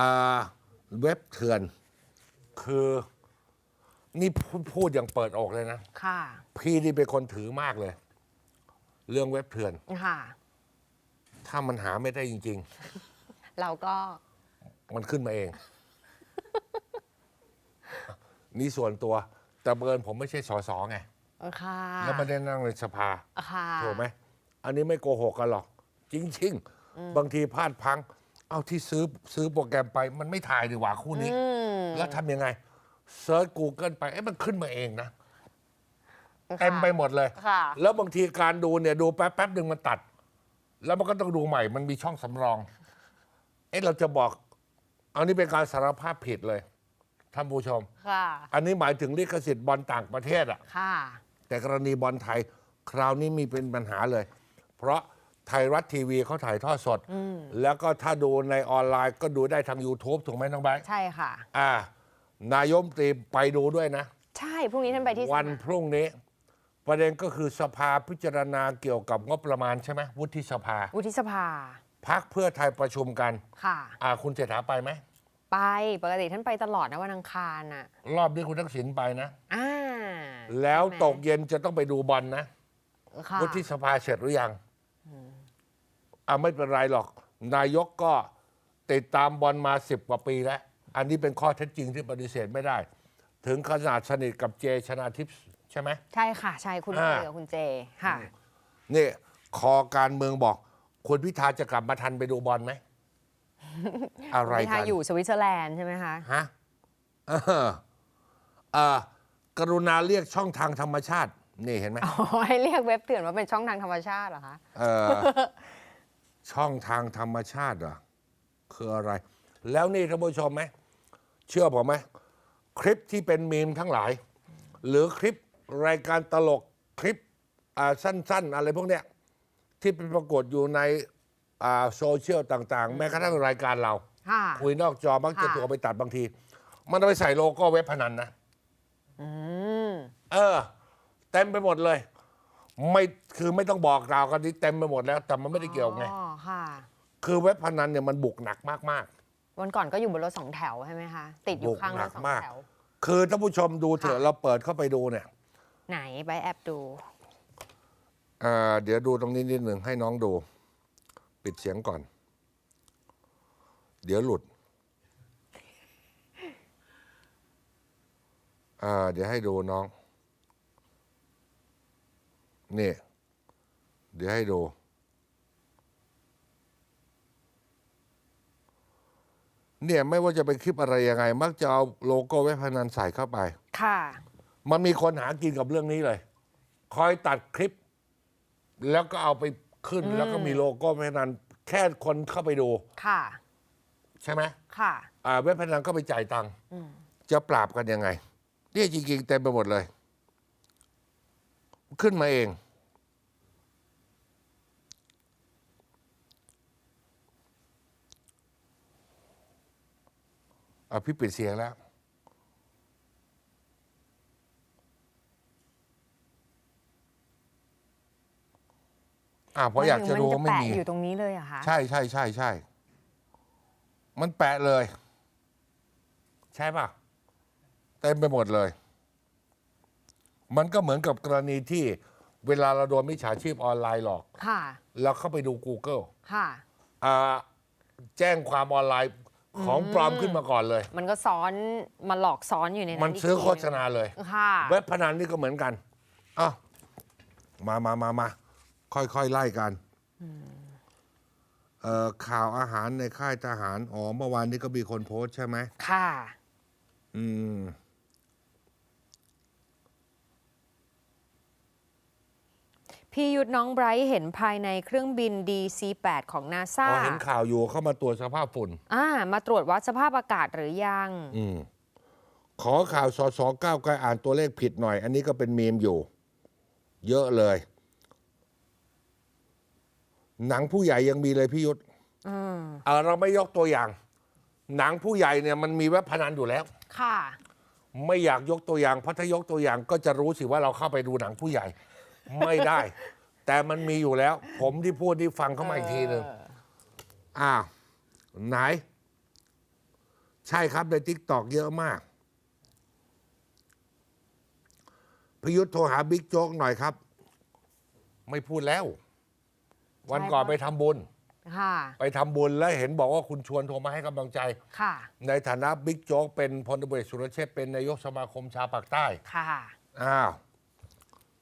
อ่าเว็บเถื่อน คือนี่พูดพูดอย่างเปิดอกเลยนะ ค่ะ พี่นี่เป็นคนถือมากเลย เรื่องเว็บเถื่อน ค่ะ ถ้ามันหาไม่ได้จริงเราก็ๆมันขึ้นมาเอง นี่ส่วนตัว แต่เบิร์นผมไม่ใช่สสไงค่ะแล้วไม่ได้นั่งในสภา ค่ะ ถูกไหม อันนี้ไม่โกหกกันหรอก จริง ๆ บางทีพลาดพลัง เอาที่ซื้อซื้อโปรแกรมไปมันไม่ถ่ายดีกว่าคู่นี้อืมแล้วทำยังไงเซิร์ช Google ไปเอ๊ะมันขึ้นมาเองนะค่ะเต็มไปหมดเลย ค่ะ แล้วบางทีการดูเนี่ยดูแป๊บแป๊บหนึ่งมันตัด แล้วมันก็ต้องดูใหม่ มันมีช่องสำรอง เอ๊ะเราจะบอก อันนี้เป็นการสารภาพผิดเลยท่านผู้ชม ค่ะ อันนี้หมายถึงลิขสิทธิ์บอลต่างประเทศอะ ค่ะ แต่กรณีบอลไทย คราวนี้มีเป็นปัญหาเลย เพราะ ไทยรัฐทีวีเขาถ่ายทอดสด แล้วก็ถ้าดูในออนไลน์ก็ดูได้ทาง YouTube ถูกไหมน้องไบร์ทใช่ค่ะ อ่า นายมตรีไปดูด้วยนะ ใช่ พรุ่งนี้ท่านไปที่วันสภาพรุ่งนี้ ประเด็นก็คือสภาพิจารณาเกี่ยวกับงบประมาณใช่ไหมวุฒิสภา วุฒิสภาพักเพื่อไทยประชุมกัน ค่ะ อ่า คุณเศรษฐาไปไหม ไป ปกติท่านไปตลอดนะวันอังคารน่ะ รอบนี้คุณทักษิณไปนะ อ่า แล้วใช่ไหมตกเย็นจะต้องไปดูบอลนะค่ะวุฒิสภาเสร็จหรือยัง อ่าไม่เป็นไรหรอก นายกก็ติดตามบอลมาสิบกว่าปีแล้ว อันนี้เป็นข้อเท็จจริงที่ปฏิเสธไม่ได้ ถึงขนาดสนิทกับเจชนาทิพย์ใช่ไหม ใช่ค่ะ ใช่คุณอ่าเจกับคุณเจค่ะนี่คอการเมืองบอกคุณพิธาจะกลับมาทันไปดูบอลไหม อะไรพิธากันอยู่สวิตเซอร์แลนด์ใช่ไหมคะฮะเออเอ่อกรุณาเรียกช่องทางธรรมชาติ นี่เห็นไหมอ๋อให้เรียกเว็บเถื่อนว่าเป็นช่องทางธรรมชาติเหรอคะเออ ช่องทางธรรมชาติเหรอคืออะไร แล้วนี่ท่านผู้ชมไหมเชื่อผมไหมคลิปที่เป็นมีมทั้งหลาย หรือคลิปรายการตลกคลิปอ่าสั้น ๆ อะไรพวกเนี้ยที่เป็นปรากฏอยู่ในอ่าโซเชียลต่าง ๆ แม้กระทั่งรายการเราค่ะคุยนอกจอมักจะค่ะถูกเอาไปตัดบางที มันเอาไปใส่โลโก้เว็บพนันนะอืมเออ เต็มไปหมดเลย ไม่คือไม่ต้องบอกกล่าวกันที่เต็มไปหมดแล้ว แต่มันไม่ได้เกี่ยวไง อ๋อค่ะ คือเว็บพนันเนี่ยมันบุกหนักมาก วันก่อนก็อยู่บนรถสองแถวใช่ไหมคะ ติดอยู่ข้างรถสองบุกหนักมากแถว ๆ คือท่านผู้ชมดูเถอะค่ะ เราเปิดเข้าไปดูเนี่ยไหนไปแอบดูเอ่อเดี๋ยวดูตรงนี้นิดหนึ่งให้น้องดู ปิดเสียงก่อน เดี๋ยวหลุดอ่าเดี๋ยวให้ดูน้อง นี่ เดี๋ยวให้ดู เนี่ยไม่ว่าจะเป็นคลิปอะไรยังไง มักจะเอาโลโก้เว็บพนันใส่เข้าไป ค่ะ มันมีคนหากินกับเรื่องนี้เลย คอยตัดคลิป แล้วก็เอาไปขึ้น แล้วก็มีโลโก้เว็บพนันแค่คนเข้าไปดู ค่ะ ใช่ไหมค่ะ อ่าเว็บพนันก็ไปจ่ายตังค์จะปราบกันยังไงนี่จริงๆเต็มไปหมดเลย ขึ้นมาเองอะพี่ปิดเสียงแล้ว อ่าเพราะอยากจะดูมัก็ไม่แปะมีอยู่ตรงนี้เลยเหรอะคะใช่ใช่ใช่ใช่มันแปะเลย ใช่ป่ะ เต็มไปหมดเลย มันก็เหมือนกับกรณีที่เวลาเราโดนมิจฉาชีพออนไลน์หลอก ค่ะแล้วเข้าไปดู Google ค่ะ อ่าแจ้งความออนไลน์ของปลอมขึ้นมาก่อนเลย มันก็ซ้อนมาหลอกซ้อนอยู่ในนั้นมันกซื้อทีโฆษณาเลย ค่ะ เว็บพนันนี่ก็เหมือนกันอ้าวมามามามาค่อยๆ ไล่กันเอ่อข่าวอาหารในค่ายทหาร อ๋อ เมื่อวานนี้ก็มีคนโพสต์ใช่ไหมค่ะ อืม พี่ยุทธน้องไบรท์เห็นภายในเครื่องบิน DC-8 ของนาซาพอเห็นข่าวอยู่เข้ามาตรวจสภาพฝุ่นอ่ามาตรวจวัดสภาพอากาศหรือยัง อืมขอข่าวสสก้าวไกลอ่านตัวเลขผิดหน่อย อันนี้ก็เป็นมีมอยู่ เยอะเลย หนังผู้ใหญ่ยังมีเลยพี่ยุทธอืมเออเราไม่ยกตัวอย่าง หนังผู้ใหญ่เนี่ยมันมีเว็บพนันอยู่แล้ว ค่ะ ไม่อยากยกตัวอย่างเพราะถ้ายกตัวอย่างก็จะรู้สิว่าเราเข้าไปดูหนังผู้ใหญ่ ไม่ได้ แต่มันมีอยู่แล้ว ผมที่พูดที่ฟังเข้ามาอีกทีหนึ่งอ้าวไหน ใช่ครับในทิกตอกเยอะมากพยุทธ์โทรหาบิ๊กโจ๊กหน่อยครับ ไม่พูดแล้ว วันก่อนใช่ไปทำบุญ ค่ะ ไปทำบุญแล้วเห็นบอกว่าคุณชวนโทรมาให้กำลังใจ ค่ะ ในฐานะบิ๊กโจ๊กเป็นพลตำรวจสุรเชษฐ์เป็นนายกสมาคมชาวปากใต้ ค่ะ อ้าว